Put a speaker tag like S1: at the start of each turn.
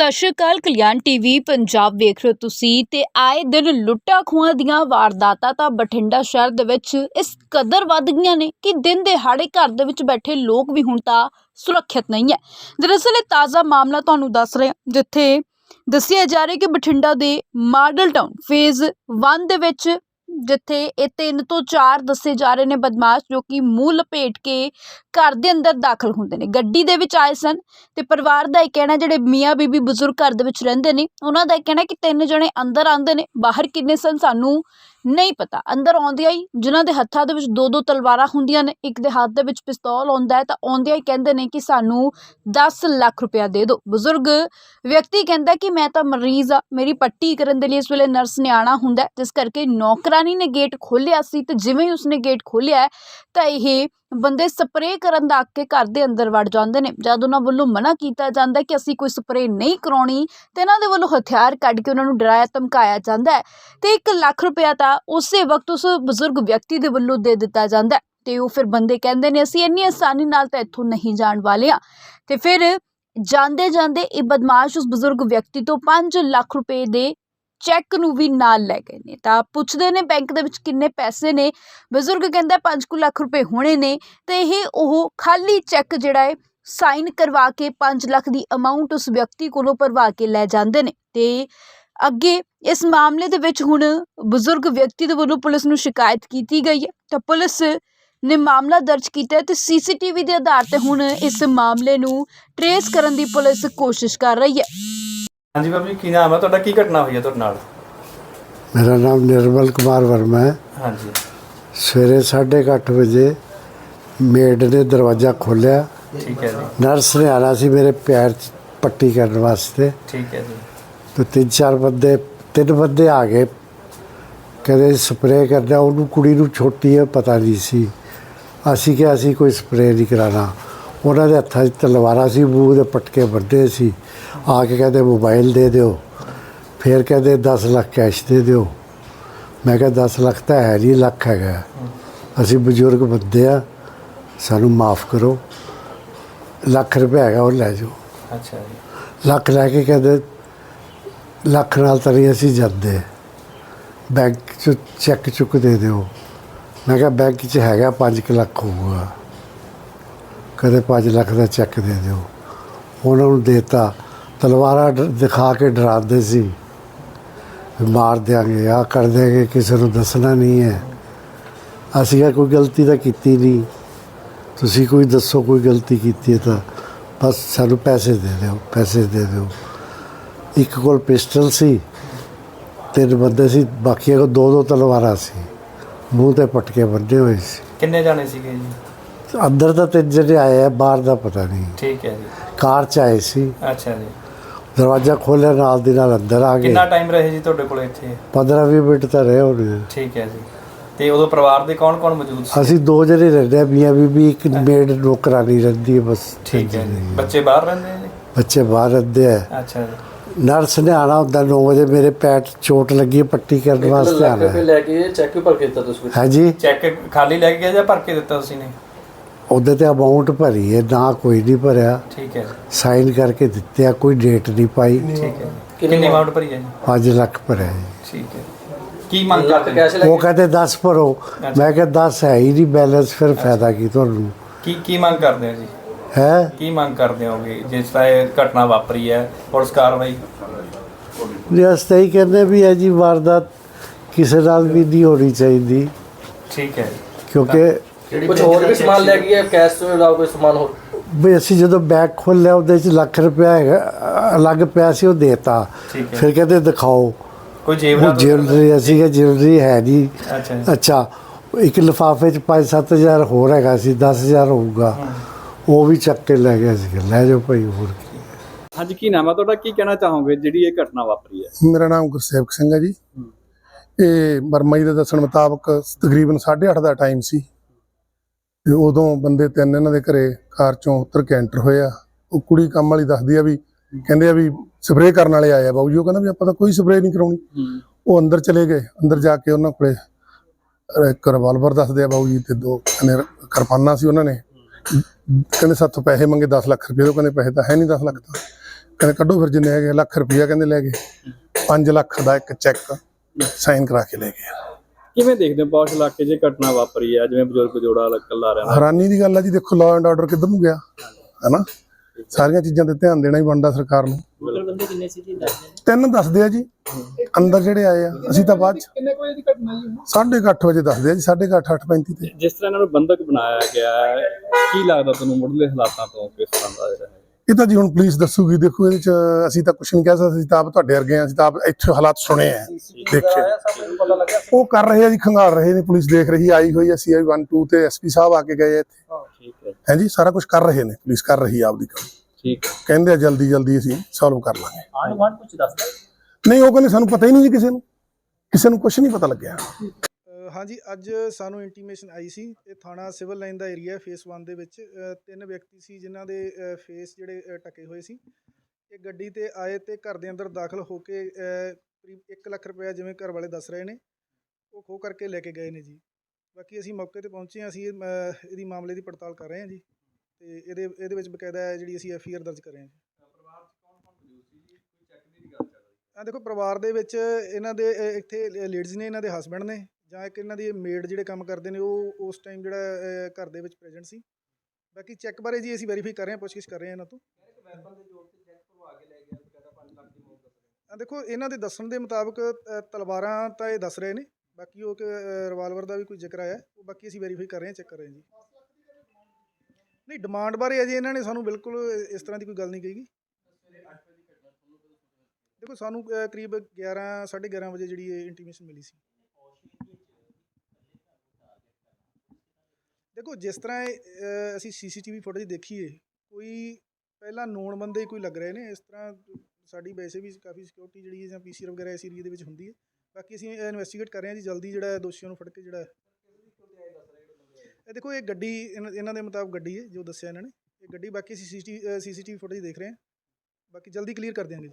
S1: ਸਤਿ ਸ਼੍ਰੀ ਅਕਾਲ, ਕਲਿਆਣ ਟੀਵੀ, ਪੰਜਾਬ ਵੇਖ ਰਹੇ ਹੋ ਤੁਸੀਂ ਤੇ ਆਏ ਦਿਨ ਲੁੱਟਾਂ ਖੋਹਾਂ ਦੀਆਂ ਵਾਰਦਾਤਾਂ ਤਾਂ ਬਠਿੰਡਾ ਸ਼ਹਿਰ ਦੇ ਵਿੱਚ ਇਸ ਕਦਰ ਵੱਧ ਗਈਆਂ ਨੇ ਕਿ ਦਿਨ ਦਿਹਾੜੇ ਘਰ ਦੇ ਵਿੱਚ ਬੈਠੇ ਲੋਕ ਵੀ ਹੁਣ ਤਾਂ ਸੁਰੱਖਿਅਤ ਨਹੀਂ ਹੈ। ਦਰਅਸਲ ਇਹ ਤਾਜ਼ਾ ਮਾਮਲਾ ਤੁਹਾਨੂੰ ਦੱਸ ਰਹੇ ਹਾਂ ਜਿੱਥੇ ਦੱਸਿਆ ਜਾ ਰਿਹਾ ਕਿ ਬਠਿੰਡਾ ਦੇ ਮਾਡਲ ਟਾਊਨ ਫੇਜ਼ 1 ਦੇ ਵਿੱਚ ਜਿੱਥੇ ਇਹ ਤਿੰਨ ਤੋਂ ਚਾਰ ਦੱਸੇ ਜਾ ਰਹੇ ਨੇ ਬਦਮਾਸ਼ ਜੋ ਕਿ ਮੂੰਹ ਲਪੇਟ ਕੇ ਘਰ ਦੇ ਅੰਦਰ ਦਾਖਲ ਹੁੰਦੇ ਨੇ। ਗੱਡੀ ਦੇ ਵਿੱਚ ਆਏ ਸਨ ਤੇ ਪਰਿਵਾਰ ਦਾ ਇਹ ਕਹਿਣਾ, ਜਿਹੜੇ ਮੀਆਂ ਬੀਬੀ ਬਜ਼ੁਰਗ ਘਰ ਦੇ ਵਿੱਚ ਰਹਿੰਦੇ ਨੇ, ਉਹਨਾਂ ਦਾ ਇਹ ਕਹਿਣਾ ਕਿ ਤਿੰਨ ਜਣੇ ਅੰਦਰ ਆਉਂਦੇ ਨੇ, ਬਾਹਰ ਕਿੰਨੇ ਸਨ ਸਾਨੂੰ ਨਹੀਂ ਪਤਾ, ਅੰਦਰ ਆਉਂਦਿਆਂ ਹੀ ਜਿਨ੍ਹਾਂ ਦੇ ਹੱਥਾਂ ਦੇ ਵਿੱਚ ਦੋ ਦੋ ਤਲਵਾਰਾਂ ਹੁੰਦੀਆਂ ਨੇ, ਇੱਕ ਦੇ ਹੱਥ ਦੇ ਵਿੱਚ ਪਿਸਤੌਲ ਆਉਂਦਾ ਹੈ ਤਾਂ ਆਉਂਦਿਆਂ ਹੀ ਕਹਿੰਦੇ ਨੇ ਕਿ ਸਾਨੂੰ 10 ਲੱਖ ਰੁਪਇਆ ਦੇ ਦਿਓ। ਬਜ਼ੁਰਗ ਵਿਅਕਤੀ ਕਹਿੰਦਾ ਕਿ ਮੈਂ ਤਾਂ ਮਰੀਜ਼ ਆ ਮੇਰੀ ਪੱਟੀ ਕਰਨ ਦੇ ਲਈ ਇਸ ਵੇਲੇ ਨਰਸ ਨੇ ਆਣਾ ਹੁੰਦਾ ਜਿਸ ਕਰਕੇ ਨੌਕਰਾਨੀ ਨੇ ਗੇਟ ਖੋਲ੍ਹਿਆ ਸੀ ਤੇ ਜਿਵੇਂ ਹੀ ਉਸਨੇ ਗੇਟ ਖੋਲ੍ਹਿਆ ਤਾਂ ਇਹ ਬੰਦੇ ਸਪਰੇਅ ਕਰਨ ਦਾ ਕੇ ਘਰ ਦੇ ਅੰਦਰ ਵੜ ਜਾਂਦੇ ਨੇ। ਜਦ ਉਹਨਾਂ ਵੱਲੋਂ ਮਨਾ ਕੀਤਾ ਜਾਂਦਾ ਕਿ ਅਸੀਂ ਕੋਈ ਸਪਰੇਅ ਨਹੀਂ ਕਰਾਉਣੀ, ਤੇ ਇਹਨਾਂ ਦੇ ਵੱਲੋਂ ਹਥਿਆਰ ਕੱਢ ਕੇ ਉਹਨਾਂ ਨੂੰ ਡਰਾਇਆ, ਧਮਕਾਇਆ ਜਾਂਦਾ ਹੈ। ਤੇ 1 ਲੱਖ ਰੁਪਇਆ ਤਾਂ ਉਸੇ ਵਕਤ ਉਸ ਬਜ਼ੁਰਗ ਵਿਅਕਤੀ ਦੇ ਵੱਲੋਂ ਦੇ ਦਿੱਤਾ ਜਾਂਦਾ ਹੈ। ਤੇ ਉਹ ਫਿਰ ਬੰਦੇ ਕਹਿੰਦੇ ਨੇ, ਅਸੀਂ ਇੰਨੀ ਆਸਾਨੀ ਨਾਲ ਤਾਂ ਇੱਥੋਂ ਨਹੀਂ ਜਾਣ ਵਾਲੇ ਆ ਤੇ ਫਿਰ ਜਾਂਦੇ ਜਾਂਦੇ ਇਹ ਬਦਮਾਸ਼ ਉਸ ਬਜ਼ੁਰਗ ਵਿਅਕਤੀ ਤੋਂ 5 ਲੱਖ ਰੁਪਏ ਦੇ ਚੈੱਕ ਨੂੰ ਵੀ ਨਾਲ ਲੈ ਗਏ ਨੇ। ਤਾਂ ਪੁੱਛਦੇ ਨੇ ਬੈਂਕ ਦੇ ਵਿੱਚ ਕਿੰਨੇ ਪੈਸੇ ਨੇ। ਬਜ਼ੁਰਗ ਕਹਿੰਦਾ 5 ਲੱਖ ਰੁਪਏ ਹੋਣੇ ਨੇ। ਤੇ ਇਹ ਉਹ ਖਾਲੀ ਚੈੱਕ ਜਿਹੜਾ ਹੈ ਸਾਈਨ ਕਰਵਾ ਕੇ 5 ਲੱਖ ਦੀ ਅਮਾਉਂਟ ਉਸ ਵਿਅਕਤੀ ਕੋਲੋਂ ਭਰਵਾ ਕੇ ਲੈ ਜਾਂਦੇ ਨੇ। ਤੇ ਅੱਗੇ ਇਸ ਮਾਮਲੇ ਦੇ ਵਿੱਚ ਹੁਣ ਬਜ਼ੁਰਗ ਵਿਅਕਤੀ ਦੇ ਵੱਲੋਂ ਪੁਲਿਸ ਨੂੰ ਸ਼ਿਕਾਇਤ ਕੀਤੀ ਗਈ ਹੈ। ਤਾਂ ਪੁਲਿਸ ਨੇ ਮਾਮਲਾ ਦਰਜ ਕੀਤਾ ਹੈ ਤੇ ਸੀਸੀਟੀਵੀ ਦੇ ਆਧਾਰ ਤੇ ਹੁਣ ਇਸ ਮਾਮਲੇ ਨੂੰ ਟਰੇਸ ਕਰਨ ਦੀ ਪੁਲਿਸ ਕੋਸ਼ਿਸ਼ ਕਰ ਰਹੀ ਹੈ।
S2: ਹਾਂਜੀ ਬਾਬੂ ਜੀ ਕੀ ਨਾਮ ਹੈ? ਤੁਹਾਡਾ ਕੀ ਘਟਨਾ ਹੋਈ ਹੈ ਤੁਹਾਡੇ ਨਾਲ?
S3: ਮੇਰਾ ਨਾਮ ਨਿਰਮਲ ਕੁਮਾਰ ਵਰਮਾ ਹੈ।
S2: ਹਾਂਜੀ।
S3: ਸਵੇਰੇ 8:30 ਵਜੇ ਮੇਡ ਨੇ ਦਰਵਾਜ਼ਾ ਖੋਲ੍ਹਿਆ।
S2: ਠੀਕ ਹੈ ਜੀ।
S3: ਨਰਸ ਨੇ ਆਣਾ ਸੀ ਮੇਰੇ ਪੈਰ 'ਚ ਪੱਟੀ ਕਰਨ ਵਾਸਤੇ।
S2: ਠੀਕ ਹੈ ਜੀ।
S3: ਤੇ ਤਿੰਨ ਚਾਰ ਬੰਦੇ ਤਿੰਨ ਬੰਦੇ ਆ ਗਏ। ਕਹਿੰਦੇ ਸਪਰੇਅ ਕਰਨਾ ਉਹਨੂੰ ਕੁੜੀ ਨੂੰ ਛੋਟੀ ਹੈ ਪਤਾ ਨਹੀਂ ਸੀ। ਅਸੀਂ ਕਿਹਾ ਅਸੀਂ ਕੋਈ ਸਪਰੇਅ ਨਹੀਂ ਕਰਾਣਾ ਉਹਨਾਂ ਦੇ ਹੱਥਾਂ 'ਚ ਤਲਵਾਰਾਂ ਸੀ ਮੂੰਹ ਦੇ ਪਟਕੇ ਵੱਡੇ ਸੀ। ਆ ਕੇ ਕਹਿੰਦੇ ਮੋਬਾਈਲ ਦੇ ਦਿਓ। ਫਿਰ ਕਹਿੰਦੇ 10 ਲੱਖ ਕੈਸ਼ ਦੇ ਦਿਓ। ਮੈਂ ਕਿਹਾ 10 ਲੱਖ ਤਾਂ ਹੈ ਨਹੀਂ ਲੱਖ ਹੈਗਾ। ਅਸੀਂ ਬਜ਼ੁਰਗ ਬੰਦੇ ਆ ਸਾਨੂੰ ਮਾਫ ਕਰੋ। ਲੱਖ ਰੁਪਏ ਹੈਗਾ ਉਹ ਲੈ ਜਾਓ।
S2: ਅੱਛਾ ਜੀ।
S3: ਲੱਖ ਲੈ ਕੇ ਕਹਿੰਦੇ ਲੱਖ ਨਾਲ ਤਾਂ ਨਹੀਂ ਅਸੀਂ ਜਾਂਦੇ। ਬੈਂਕ ਚ ਚੈੱਕ ਚੁੱਕ ਦੇ ਦਿਓ। ਮੈਂ ਕਿਹਾ ਬੈਂਕ 'ਚ ਹੈਗਾ 5 ਲੱਖ ਹੋਊਗਾ। ਕਦੇ 5 ਲੱਖ ਦਾ ਚੈੱਕ ਦੇ ਦਿਓ। ਉਹਨਾਂ ਨੂੰ ਦੇਤਾ। ਤਲਵਾਰਾਂ ਦਿਖਾ ਕੇ ਡਰਾਉਂਦੇ ਸੀ। ਮਾਰ ਦਿਆਂਗੇ ਆ ਕਰ ਦਿਆਂਗੇ ਕਿਸੇ ਨੂੰ ਦੱਸਣਾ ਨਹੀਂ ਹੈ। ਅਸੀਂ ਕੋਈ ਗਲਤੀ ਤਾਂ ਕੀਤੀ ਨਹੀਂ। ਤੁਸੀਂ ਕੋਈ ਦੱਸੋ ਕੋਈ ਗਲਤੀ ਕੀਤੀ ਹੈ ਤਾਂ। ਬਸ ਸਾਨੂੰ ਪੈਸੇ ਦੇ ਦਿਓ ਪੈਸੇ ਦੇ ਦਿਓ। ਇੱਕ ਕੋਲ ਪਿਸਟਲ ਸੀ ਤਿੰਨ ਬੰਦੇ ਸੀ ਬਾਕੀਆਂ ਕੋਲ ਦੋ ਦੋ ਤਲਵਾਰਾਂ ਸੀ। ਮੂੰਹ ਤੇ ਪਟਕੇ ਬੰਨੇ ਹੋਏ ਸੀ।
S2: ਕਿੰਨੇ ਜਾਣੇ ਸੀਗੇ ਜੀ?
S3: ਅੰਦਰ ਤਾਂ ਤਿੰਨ ਜਿਹੜੇ ਆਏ ਆ ਬਾਹਰ ਦਾ ਪਤਾ ਨਹੀਂ।
S2: ਠੀਕ ਹੈ ਜੀ।
S3: ਕਾਰ ਚ ਆਏ ਸੀ।
S2: ਅੱਛਾ ਜੀ।
S3: ਦਰਵਾਜ਼ਾ ਖੋਲ੍ਹਿਆ ਨਾਲ ਦੀ ਨਾਲ ਅੰਦਰ ਆ ਗਏ।
S2: ਕਿੰਨਾ ਟਾਈਮ ਰਹੇ ਜੀ ਤੁਹਾਡੇ ਕੋਲ ਇੱਥੇ?
S3: 15 20 ਮਿੰਟ ਤਾਂ ਰਹੇ ਹੋਣੇ ਆ।
S2: ਠੀਕ ਹੈ ਜੀ। ਤੇ ਉਦੋਂ ਪਰਿਵਾਰ ਦੇ ਕੌਣ ਕੌਣ ਮੌਜੂਦ ਸੀ?
S3: ਅਸੀਂ ਦੋ ਜਣੇ ਰਹਿੰਦੇ ਆ ਮੀਆਂ ਬੀਬੀ ਇੱਕ ਮੇਡ ਨੌਕਰਾਨੀ ਰਹਿੰਦੀ ਹੈ ਬਸ।
S2: ਠੀਕ ਹੈ ਜੀ। ਬੱਚੇ ਬਾਹਰ ਰਹਿੰਦੇ ਨੇ?
S3: ਬੱਚੇ ਬਾਹਰ ਰਹਿੰਦੇ ਆ।
S2: ਅੱਛਾ ਜੀ।
S3: ਨਰਸ ਨੇ ਆਣਾ ਹੁੰਦਾ 9 ਵਜੇ ਮੇਰੇ ਪੈਰ 'ਚ ਚੋਟ ਲੱਗੀ ਹੈ, ਪੱਟੀ ਕਰਨ ਵਾਸਤੇ
S4: ਲੱਖ
S3: ਆਣਾ
S4: ਰੁਪਏ ਲੈ ਕੇ ਚੈੱਕ ਵੀ ਭਰ ਕੇ ਦਿੱਤਾ ਤੁਸੀਂ?
S3: ਹਾਂਜੀ।
S2: ਚੈੱਕ ਖਾਲੀ ਲੈ ਕੇ ਗਿਆ ਜਾਂ ਭਰ ਕੇ ਦਿੱਤਾ ਤੁਸੀਂ ਨੇ?
S3: ਉਹਦੇ ਤੇ ਅਮਾਉਂਟ ਭਰੀ ਹੈ ਨਾ ਕੋਈ ਨਹੀਂ ਭਰਿਆ।
S2: ਠੀਕ ਹੈ
S3: ਸਾਈਨ ਕਰਕੇ ਦਿੱਤੇ ਆ ਕੋਈ ਡੇਟ ਨਹੀਂ ਪਾਈ।
S2: ਠੀਕ ਹੈ ਕਿੰਨੀ ਅਮਾਉਂਟ ਭਰੀ ਹੈ ਜੀ?
S3: 5 ਲੱਖ ਭਰਿਆ ਜੀ।
S2: ਠੀਕ ਹੈ। ਕੀ ਮੰਗ
S4: ਲੱਖ
S2: ਕਰਦੇ
S4: ਕੈਸ਼ ਲੈ
S3: ਉਹ ਕਹਿੰਦੇ 10 ਭਰੋ। ਮੈਂ ਕਿਹਾ 10 ਹੈ ਹੀ ਨਹੀਂ ਬੈਲੈਂਸ ਫਿਰ ਫਾਇਦਾ ਕੀ ਤੁਹਾਨੂੰ?
S2: ਕੀ ਕੀ ਮੰਗ ਕਰਦੇ ਹੋ ਜੀ?
S3: ਹੈ?
S2: ਕੀ ਮੰਗ ਕਰਦੇ ਹੋਗੇ ਜਿਸ ਤਰ੍ਹਾਂ ਇਹ ਘਟਨਾ ਵਾਪਰੀ ਹੈ ਪੁਲਿਸ ਕਾਰਵਾਈ?
S3: ਰਿਆਸਤ ਹੀ ਕਹਿੰਦੇ ਵੀ ਇਹ ਜੀ ਵਾਰਦਾਤ ਕਿਸੇ ਨਾਲ ਵੀ ਨਹੀਂ ਹੋਣੀ ਚਾਹੀਦੀ।
S2: ਠੀਕ ਹੈ।
S3: ਕਿਉਂਕਿ
S4: ਕੁਝ ਹੋਰ ਵੀ ਸਮਾਨ ਲੈ ਗਏ ਕੈਸ਼ ਤੋਂ ਇਲਾਵਾ ਕੋਈ ਸਮਾਨ ਹੋਰ?
S3: ਵੀ ਅਸੀਂ ਜਦੋਂ ਬੈਗ ਖੋਲ੍ਹਿਆ ਉਹਦੇ 'ਚ ਲੱਖ ਰੁਪਇਆ ਹੈਗਾ ਅਲੱਗ ਪਿਆ ਸੀ ਉਹ ਦੇਤਾ। ਫਿਰ ਕਹਿੰਦੇ ਦਿਖਾਓ।
S2: ਕੋਈ
S3: ਉਹ
S2: ਜੇਵਰਾ
S3: ਜਿਵਲਰੀ ਅਸੀਂ ਕਿ ਜਿਵਲਰੀ ਹੈ
S2: ਅੱਛਾ। ਜੀ।
S3: ਅੱਛਾ ਇੱਕ ਲਿਫਾਫੇ 'ਚ 5-7000 ਹੋਰ ਹੈਗਾ ਸੀ 10000 ਹੋਊਗਾ। ਉਹ ਵੀ ਚੱਕ ਕੇ ਲੈ ਗਿਆ ਸੀ ਲੈ ਜਾਓ ਭਾਈ ਹੋਰ ਕੀ।
S5: ਹਾਂਜੀ ਕੀ ਨਾਮ ਹੈ ਤੁਹਾਡਾ? ਕੀ ਕਹਿਣਾ ਚਾਹੋਗੇ ਜਿਹੜੀ ਇਹ ਘਟਨਾ ਵਾਪਰੀ ਹੈ?
S6: ਮੇਰਾ ਨਾਮ ਗੁਰਸੇਵਕ ਸਿੰਘ ਹੈ ਜੀ। ਇਹ ਵਰਮਾ ਜੀ ਦੇ ਦੱਸਣ ਮੁਤਾਬਕ ਤਕਰੀਬਨ 8:30 ਦਾ ਟਾਈਮ ਸੀ। ਤੇ ਉਦੋਂ ਬੰਦੇ ਤਿੰਨ ਇਹਨਾਂ ਦੇ ਘਰੇ ਕਾਰ ਚੋਂ ਉਤਰ ਕੇ ਐਂਟਰ ਹੋਏ ਆ। ਉਹ ਕੁੜੀ ਕੰਮ ਵਾਲੀ ਦੱਸਦੀ ਆ ਵੀ, ਕਹਿੰਦੇ ਆ ਵੀ ਸਪਰੇਅ ਕਰਨ ਵਾਲੇ ਆਏ ਆ ਬਾਊ ਜੀ। ਉਹ ਕਹਿੰਦਾ ਵੀ ਆਪਾਂ ਤਾਂ ਕੋਈ ਸਪਰੇਅ ਨਹੀਂ ਕਰਾਉਣੀ। ਉਹ ਅੰਦਰ ਚਲੇ ਗਏ। ਅੰਦਰ ਜਾ ਕੇ ਉਹਨਾਂ ਕੋਲੇ ਇੱਕ ਰਿਵਾਲਵਰ ਦੱਸਦੇ ਆ ਬਾਊ ਜੀ ਤੇ ਦੋ ਕਹਿੰਦੇ ਕਿਰਪਾਨਾਂ ਸੀ ਉਹਨਾਂ ਨੇ। ਕਹਿੰਦੇ ਸਾਥੋਂ ਪੈਸੇ ਮੰਗੇ 10 ਲੱਖ ਰੁਪਏ। ਉਹ ਕਹਿੰਦੇ ਪੈਸੇ ਤਾਂ ਹੈ ਨਹੀਂ 10 ਲੱਖ ਤਾਂ। ਕਹਿੰਦੇ ਕੱਢੋ ਫਿਰ ਜਿੰਨੇ ਹੈਗੇ ਲੱਖ ਰੁਪਈਆ ਕਹਿੰਦੇ ਲੈ ਗਏ। 5 ਲੱਖ ਦਾ ਇੱਕ ਚੈੱਕ ਸਾਈਨ ਕਰਾ ਕੇ ਲੈ ਗਏ।
S5: ਕਿਵੇਂ ਦੇਖਦੇ ਹੋ ਪੌਸ਼ ਇਲਾਕੇ 'ਚ ਘਟਨਾ ਵਾਪਰੀ ਹੈ? ਜਿਵੇਂ ਬਜ਼ੁਰਗ ਜੋੜਾ ਇਕੱਲਾ ਰਹਿੰਦਾ।
S6: ਹੈਰਾਨੀ ਦੀ ਗੱਲ ਹੈ ਜੀ ਦੇਖੋ ਲਾਅ ਐਂਡ ਆਰਡਰ ਕਿੱਧਰ ਨੂੰ ਗਿਆ? ਹੈਨਾ? ਸਾਰੀਆਂ ਚੀਜ਼ਾਂ ਤੇ ਧਿਆਨ ਦੇਣਾ ਹੀ ਬਣਦਾ ਸਰਕਾਰ ਨੂੰ।
S4: ਬੰਦੇ ਕਿੰਨੇ ਸੀ ਜੀ?
S6: ਤਿੰਨ ਦੱਸਦੇ ਆ ਜੀ। ਅੰਦਰ ਜਿਹੜੇ ਆਏ ਆ ਅਸੀਂ ਤਾਂ ਬਾਅਦ ਚ
S5: ਕਿੰਨੇ ਕੋਈ ਦੀ ਘਟਨਾ ਜੀ?
S6: ਸਾਢੇ ਕੁ ਅੱਠ ਵਜੇ ਦੱਸਦੇ ਆ ਜੀ ਸਾਢੇ ਕੁ ਅੱਠ, ਅੱਠ 35 ਤੇ।
S5: ਜਿਸ ਤਰ੍ਹਾਂ ਇਹਨਾਂ ਨੂੰ ਬੰਦਕ ਬਣਾਇਆ ਗਿਆ ਹੈ ਕੀ ਲੱਗਦਾ ਤੁਹਾਨੂੰ ਮੁੱਢਲੇ ਹਾਲਾਤਾਂ ਤੋਂ ਕਿਸ ਤਰ੍ਹਾਂ ਦਾ ਰਿਹਾ ਹੈ?
S6: ਇਹ ਤਾਂ ਜੀ ਹੁਣ ਪੁਲਿਸ ਦੱਸੂਗੀ ਦੇਖੋ ਇਹਦੇ ਚ ਅਸੀਂ ਤਾਂ ਕੁਝ ਨਹੀਂ ਕਹਿ ਸਕਦੇ ਅਸੀਂ ਤਾਂ ਆਪ ਤੁਹਾਡੇ ਵਰਗੇ ਆ ਅਸੀਂ ਤਾਂ ਆਪ ਇੱਥੇ ਹਾਲਾਤ ਸੁਣੇ ਆ ਦੇਖੇ। ਉਹ ਕਰ ਰਹੇ ਆ ਜੀ ਖੰਗਾਲ ਰਹੇ ਨੇ ਪੁਲਿਸ ਦੇਖ ਰਹੀ ਆਈ ਹੋਈ ਹੈ ਸੀਆਈ 1 2 ਤੇ ਐਸਪੀ ਸਾਹਿਬ ਆ ਕੇ ਗਏ ਆ ਇੱਥੇ।
S5: ਠੀਕ ਹੈ
S6: ਹੈ ਜੀ ਸਾਰਾ ਕੁਝ ਕਰ ਰਹੇ ਨੇ ਪੁਲਿਸ ਕਰ ਰਹੀ ਆ ਆਪਦੀ ਕੰਮ।
S5: ਠੀਕ
S6: ਕਹਿੰਦੇ ਆ ਜਲਦੀ ਜਲਦੀ ਅਸੀਂ ਸੋਲਵ ਕਰ ਲਾਂਗੇ।
S4: ਆਣ ਵਾਣ ਕੁਝ ਦੱਸਦਾ
S6: ਨਹੀਂ ਉਹ ਕਹਿੰਦੇ ਸਾਨੂੰ ਪਤਾ ਹੀ ਨਹੀਂ ਜੀ ਕਿਸੇ ਨੂੰ। ਕਿਸੇ ਨੂੰ ਕੁਝ ਨਹੀਂ ਪਤਾ ਲੱਗਿਆ।
S7: ਹਾਂਜੀ ਅੱਜ ਸਾਨੂੰ ਇੰਟੀਮੇਸ਼ਨ ਆਈ ਸੀ ਇਹ ਥਾਣਾ ਸਿਵਲ ਲਾਈਨ ਦਾ ਏਰੀਆ ਫੇਸ 1 ਦੇ ਵਿੱਚ ਤਿੰਨ ਵਿਅਕਤੀ ਸੀ ਜਿਨ੍ਹਾਂ ਦੇ ਫੇਸ ਜਿਹੜੇ ਢਕੇ ਹੋਏ ਸੀ। ਇਹ ਗੱਡੀ ਤੇ ਆਏ ਤੇ ਘਰ ਦੇ ਅੰਦਰ ਦਾਖਲ ਹੋ ਕੇ ਕਰੀਬ 1 ਲੱਖ ਰੁਪਏ ਜਿਵੇਂ ਘਰ ਵਾਲੇ ਦੱਸ ਰਹੇ ਨੇ ਉਹ ਖੋ ਕਰਕੇ ਲੈ ਕੇ ਗਏ ਨੇ ਜੀ। ਬਾਕੀ ਅਸੀਂ ਮੌਕੇ ਤੇ ਪਹੁੰਚੇ ਹਾਂ ਅਸੀਂ ਇਹਦੀ ਮਾਮਲੇ ਦੀ ਪੜਤਾਲ ਕਰ ਰਹੇ ਹਾਂ ਜੀ। ਤੇ ਇਹਦੇ ਇਹਦੇ ਵਿੱਚ ਬਕਾਇਦਾ ਜਿਹੜੀ ਅਸੀਂ ਐਫ ਆਈ ਆਰ ਦਰਜ ਕਰ ਰਹੇ ਹਾਂ ਜੀ। ਆ ਦੇਖੋ ਪਰਿਵਾਰ ਦੇ ਵਿੱਚ ਇਹਨਾਂ ਦੇ ਇੱਥੇ ਲੇਡੀਜ਼ ਨੇ ਇਹਨਾਂ ਦੇ ਹਸਬੰਡ ਨੇ। ਜਾਂ ਇੱਕ ਇਹਨਾਂ ਦੀ ਮੇਡ ਜਿਹੜੇ ਕੰਮ ਕਰਦੇ ਨੇ ਉਹ ਉਸ ਟਾਈਮ ਜਿਹੜਾ ਘਰ ਦੇ ਵਿੱਚ ਪ੍ਰੈਜ਼ੈਂਟ ਸੀ। ਬਾਕੀ ਚੈੱਕ ਬਾਰੇ ਜੀ ਅਸੀਂ ਵੈਰੀਫਾਈ ਕਰ ਰਹੇ ਹਾਂ ਪੁੱਛਗਿੱਛ ਕਰ ਰਹੇ ਹਾਂ ਇਹਨਾਂ ਤੋਂ। ਦੇਖੋ ਇਹਨਾਂ ਦੇ ਦੱਸਣ ਦੇ ਮੁਤਾਬਕ ਤਲਵਾਰਾਂ ਤਾਂ ਇਹ ਦੱਸ ਰਹੇ ਨੇ। ਬਾਕੀ ਉਹ ਕਿ ਰਿਵਾਲਵਰ ਦਾ ਵੀ ਕੋਈ ਜ਼ਿਕਰ ਆਇਆ। ਉਹ ਬਾਕੀ ਅਸੀਂ ਵੈਰੀਫਾਈ ਕਰ ਰਹੇ ਹਾਂ ਚੈੱਕ ਕਰ ਰਹੇ ਹਾਂ ਜੀ। ਨਹੀਂ ਡਿਮਾਂਡ ਬਾਰੇ ਅਜੇ ਇਹਨਾਂ ਨੇ ਸਾਨੂੰ ਬਿਲਕੁਲ ਇਸ ਤਰ੍ਹਾਂ ਦੀ ਕੋਈ ਗੱਲ ਨਹੀਂ ਕਹੀਗੀ ਦੇਖੋ ਸਾਨੂੰ ਅ, ਕਰੀਬ 11 11:30 ਵਜੇ ਜਿਹੜੀ ਇਹ ਇੰਟੀਮੇਸ਼ਨ ਮਿਲੀ ਸੀ। ਦੇਖੋ ਜਿਸ ਤਰ੍ਹਾਂ ਇਹ, ਅ, ਅਸੀਂ ਸੀਸੀਟੀਵੀ ਫੁਟੇਜ ਦੇਖੀਏ ਕੋਈ ਪਹਿਲਾਂ ਨੋਨ ਬੰਦੇ ਹੀ ਕੋਈ ਲੱਗ ਰਹੇ ਨੇ ਇਸ ਤਰ੍ਹਾਂ ਸਾਡੀ ਵੈਸੇ ਵੀ ਕਾਫੀ ਸਿਕਿਉਰਿਟੀ ਜਿਹੜੀ ਹੈ ਜਾਂ ਪੀਸੀਆਰ ਵਗੈਰਾ ਇਸ ਏਰੀਏ ਦੇ ਵਿੱਚ ਹੁੰਦੀ ਹੈ। ਬਾਕੀ ਅਸੀਂ ਇਨਵੈਸਟੀਗੇਟ ਕਰ ਰਹੇ ਹਾਂ ਜੀ ਜਲਦੀ ਜਿਹੜਾ ਦੋਸ਼ੀਆਂ ਨੂੰ ਫੜ ਕੇ ਜਿਹੜਾ ਇਹ ਦੇਖੋ ਇਹ ਗੱਡੀ ਇਹਨਾਂ ਇਹਨਾਂ ਦੇ ਮੁਤਾਬਕ ਗੱਡੀ ਹੈ ਜੋ ਦੱਸਿਆ ਇਹਨਾਂ ਨੇ ਇਹ ਗੱਡੀ ਬਾਕੀ ਅਸੀਂ ਸੀਸੀਟੀਵੀ ਸੀਸੀਟੀਵੀ ਫੁਟੇਜ ਦੇਖ ਰਹੇ ਹਾਂ। ਬਾਕੀ ਜਲਦੀ ਕਲੀਅਰ ਕਰ ਦਿਆਂਗੇ ਜੀ।